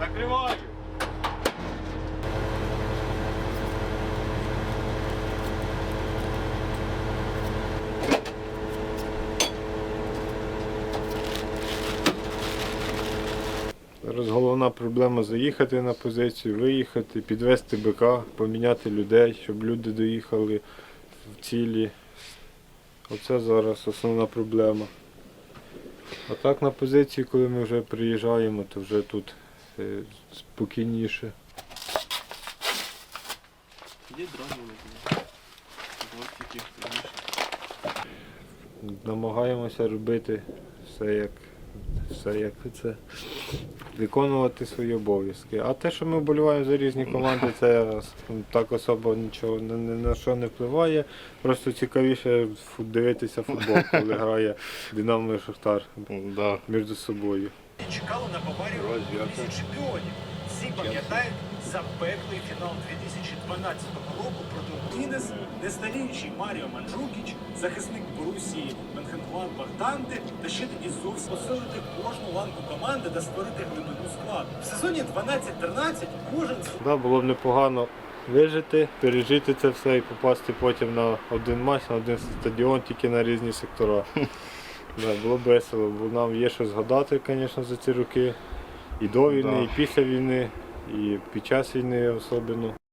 Закриваю. Зараз головна проблема заїхати на позицію, виїхати, підвести БК, поміняти людей, щоб люди доїхали в цілі. Оце зараз основна проблема. А так на позиції, коли ми вже приїжджаємо, то вже тут спокійніше. Є дрони тільки. Намагаємося робити все як, все як це. Виконувати свої обов'язки. А те, що ми вболіваємо за різні команди, це так особо нічого ні, ні на що не впливає. Просто цікавіше дивитися футбол, коли грає Динамо і Шахтар між собою. Чекали на побарів Лізі чемпіонів. Всі пам'ятають запеклий фінал 2012 року проти Кінес, нестаріючий Маріо Манджукіч, захисник Борусії Менхенглад Данте, та ще тоді зовсім посилити кожну ланку команди та створити глибину складу. В сезоні 12-13 кожен Да, було б непогано вижити, пережити це все і попасти потім на один матч, на один стадіон, тільки на різні сектора. Да, було весело, бо нам є що згадати, звісно, за ці роки. І до війни, Да. і після війни, і під час війни особливо.